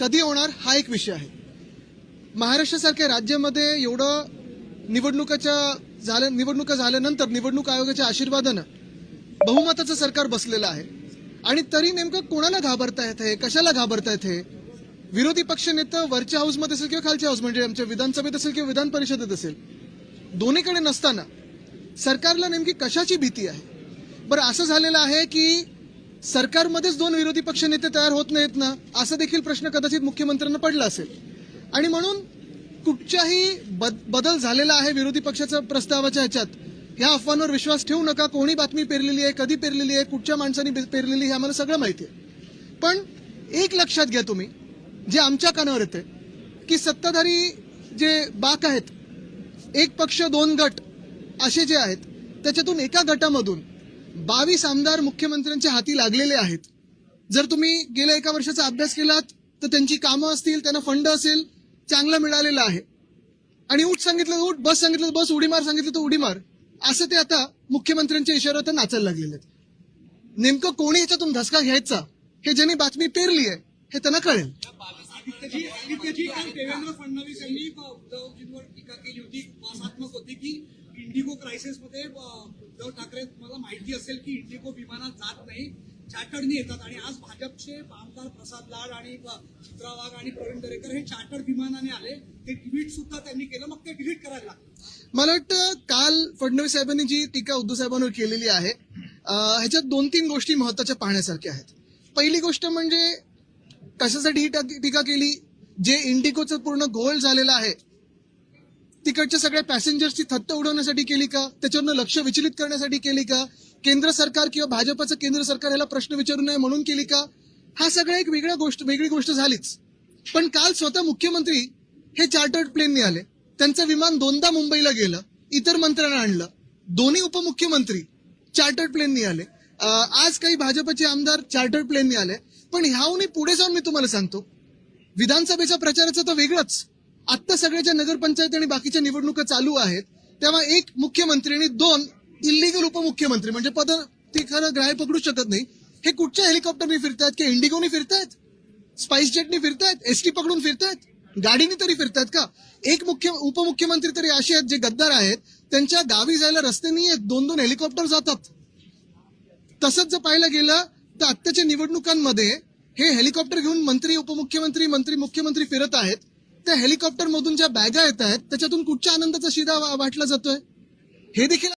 कधी होणार हा एक विषय आहे. महाराष्ट्रासारख्या राज्यामध्ये एवढं निवडणुकाच्या झाल्या निवडणुका झाल्यानंतर निवडणूक आयोगाच्या आशीर्वादानं बहुमताचं सरकार बसलेलं आहे. आणि तरी नेमकं कोणाला घाबरतायत हे कशाला घाबरतायत हे विरोधी पक्ष नेतं वरच्या हाऊसमध्ये असेल किंवा खालच्या हाऊस म्हणजे आमच्या विधानसभेत असेल किंवा विधान परिषदेत असेल दोन्हीकडे नसताना सरकारला नेमकी कशाची भीती आहे? बरं असं झालेलं आहे की सरकारमध्येच दोन विरोधी पक्ष नेते तयार होत नाहीत ना असा देखील प्रश्न कदाचित मुख्यमंत्र्यांना पडला असेल. आणि म्हणून कुठच्याही बद- बदल झालेला आहे विरोधी पक्षाच्या प्रस्तावाच्या ह्याच्यात ह्या अफवांवर विश्वास ठेवू नका. कोणी बातमी पेरलेली आहे कधी पेरलेली आहे कुठच्या माणसाने पेरलेली हे आम्हाला सगळं माहिती आहे. पण एक लक्षात घ्या तुम्ही जे आमच्या कानावर येते की सत्ताधारी जे बाक आहेत एक पक्ष दोन गट असे जे आहेत त्याच्यातून एका गटामधून बावीस आमदार मुख्यमंत्र्यांच्या हाती लागलेले आहेत जर तुम्ही गेल्या एका वर्षाचा अभ्यास केलात तर त्यांची कामं असतील त्यांना फंड असेल चांगलं मिळालेलं आहे आणि उठ सांगितलं उठ बस सांगितलं तर बस उडी मार सांगितलं तर उडी मार असं ते आता मुख्यमंत्र्यांच्या इशाऱ्यावर नाचायला लागलेले आहेत नेमकं कोणी याच्यातून धसका घ्यायचा हे ज्यांनी बातमी पेरली आहे हे त्यांना कळेल देवेंद्र फडणवीस यांनी टीका केली होती की क्रायसिसमध्ये उद्धव ठाकरे तुम्हाला माहिती असेल की इंडिगो विमानात जात नाही चार्टर्डनी येतात. आणि आज भाजपचे आमदार प्रसाद लाड आणि चित्रा वाघ आणि प्रवीण दरेकर हे चार्टर्ड विमानाने आले. ते ट्विट सुद्धा त्यांनी केलं. मग ते डिलीट करायला लागलं. मला वाटतं काल फडणवीस साहेबांनी जी टीका उद्धव साहेबांवर केलेली आहे ह्याच्यात दोन तीन गोष्टी महत्त्वाच्या पाहण्यासारख्या आहेत. पहिली गोष्ट म्हणजे कशासाठी ही टीका केली? जे इंडिगोचं पूर्ण गोल झालेलं आहे तिकडच्या सगळ्या पॅसेंजर्सची थत्त उडवण्यासाठी केली का? त्याच्यावरनं लक्ष विचलित करण्यासाठी केली का? केंद्र सरकार किंवा भाजपचं केंद्र सरकार याला प्रश्न विचारू नये म्हणून केली का? हा सगळा एक वेगळा गोष्ट वेगळी गोष्ट झालीच. पण काल स्वतः मुख्यमंत्री हे चार्टर्ड प्लेनने आले त्यांचं विमान दोनदा मुंबईला गेलं इतर मंत्र्यांना आणलं. दोन्ही उपमुख्यमंत्री चार्टर्ड प्लेननी आले आज काही भाजपचे आमदार चार्टर्ड प्लेननी आले पण ह्याहूनही पुढे जाऊन मी तुम्हाला सांगतो विधानसभेच्या प्रचाराचं तर वेगळंच. आत्ता सगळ्याच्या नगरपंचायत आणि बाकीच्या निवडणुका चालू आहेत तेव्हा एक मुख्यमंत्री आणि दोन इलिगल उपमुख्यमंत्री म्हणजे पद ते खरं ग्राह्य पकडू शकत नाही. हे कुठच्या हेलिकॉप्टरने फिरतायत? की इंडिगोनी फिरतायत? स्पाइस जेटनी फिरतायत? एसटी पकडून फिरतायत? गाडीने तरी फिरतायत का? एक मुख्य उपमुख्यमंत्री तरी असे आहेत जे गद्दार आहेत त्यांच्या गावी जायला रस्ते नाही आहेत दोन दोन हेलिकॉप्टर जातात. तसंच जर पाहायला गेलं तर आत्ताच्या निवडणुकांमध्ये हे हेलिकॉप्टर घेऊन मंत्री उपमुख्यमंत्री मंत्री मुख्यमंत्री फिरत आहेत. त्या हेलिकॉप्टर मधून ज्या बॅगा येत आहेत त्याच्यातून कुठच्या आनंदाचा शिदा वाटला जातोय? हे देखील